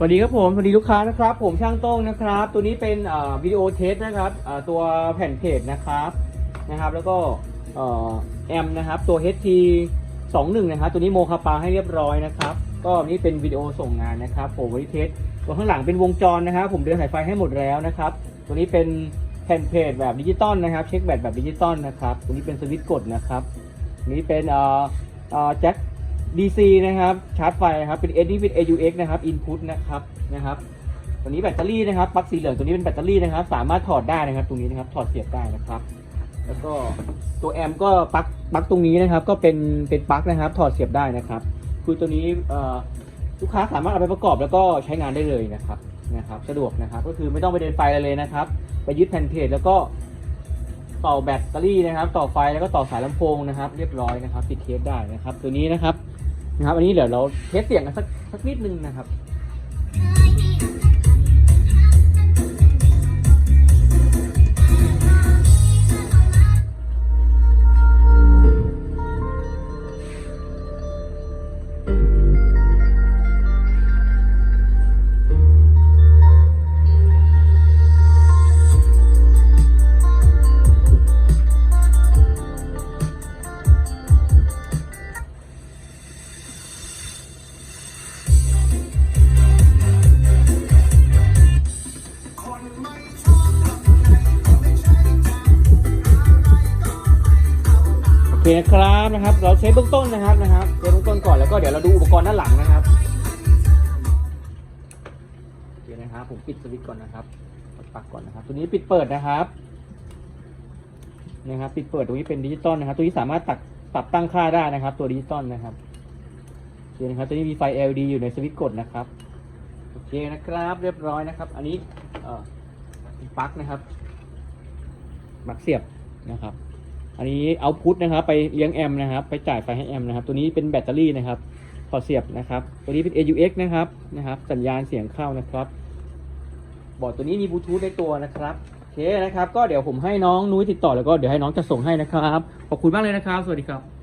สวัสดีครับผมสวัสดีลูกค้านะครับ ผมช่างโต้งนะครับ ตัวนี้เป็นวิดีโอเทสนะครับตัวแผ่นเพจนะครับนะครับ แล้วก็เอ่อแอมนะครับตัว HT 21นะครับตัวนี้โมคาปาให้เรียบร้อยนะครับ ก็นี่เป็นวิดีโอส่งงานนะครับผมวันนี้เทสตัวข้างหลังเป็นวงจรนะครับ ผมเดินสายไฟให้หมดแล้วนะครับ ตัวนี้เป็นแผ่นเพจแบบดิจิตอลนะครับ เช็คแบตแบบดิจิตอลนะครับ ตัวนี้เป็นสวิตช์กดนะครับ นี้เป็นแจ็ค DC นะครับชาร์จไฟนะครับเป็น AD เป็น AUX นะครับ input นะครับนะครับตัวนี้แบตเตอรี่นะครับปลั๊กสีเหลืองตัวนี้เป็นแบตเตอรี่นะครับ สามารถถอดได้นะครับ ตรงนี้นะครับถอดเสียบได้นะครับ แล้วก็ตัวแอมก็ปลั๊กปลั๊กตรงนี้นะครับ ก็เป็นเป็นปลั๊กนะครับ ถอดเสียบได้นะครับ คือตัวนี้เอ่อลูกค้าสามารถเอาไปประกอบแล้วก็ใช้งานได้เลยนะครับนะครับสะดวกนะครับ ก็คือไม่ต้องไปเดินไฟอะไรเลยนะครับ ไปยึดแผ่นเพจแล้วก็ต่อแบตเตอรี่นะครับ ต่อไฟแล้วก็ต่อสายลำโพงนะครับ เรียบร้อยนะครับติดเทปได้นะครับ ตัวนี้นะครับ นะครับ อันนี้เดี๋ยวเราเทสเสียงกันสักสักนิดนึงนะครับ คครับนะครับ เราเช็คเบื้องต้นนะครับนะครับเช็คเบื้องต้นก่อนแล้วก็เดี๋ยวเราดูอุปกรณ์ด้านหลังนะครับโอเคนะครับผมปิดสวิตช์ก่อนนะครับปักก่อนนะครับ ตัวนี้ปิดเปิดนะครับนะครับปิดเปิดตรงนี้เป็นดิจิตอลนะครับ ตัวนี้สามารถตัดปรับตั้งค่าได้นะครับ ตัวดิจิตอลนะครับโอเคนะครับตัวนี้มีไฟ LED อยู่ในสวิตช์กดนะครับโอเคนะครับ เรียบร้อยนะครับ อันนี้เอ่อปลั๊กนะครับปลั๊กเสียบนะครับ อันนี้เอาพุทนะครับไปเลี้ยงแอมนะครับ ไปจ่ายไฟให้แอมนะครับ ตัวนี้เป็นแบตเตอรี่นะครับพอเสียบนะครับ ตัวนี้เป็น AUX นะครับนะครับ สัญญาณเสียงเข้านะครับ บอร์ดตัวนี้มีบลูทูธในตัวนะครับโอเคนะครับ ก็เดี๋ยวผมให้น้องนุ้ยติดต่อแล้วก็เดี๋ยวให้น้องจะส่งให้นะครับ ขอบคุณมากเลยนะครับ สวัสดีครับ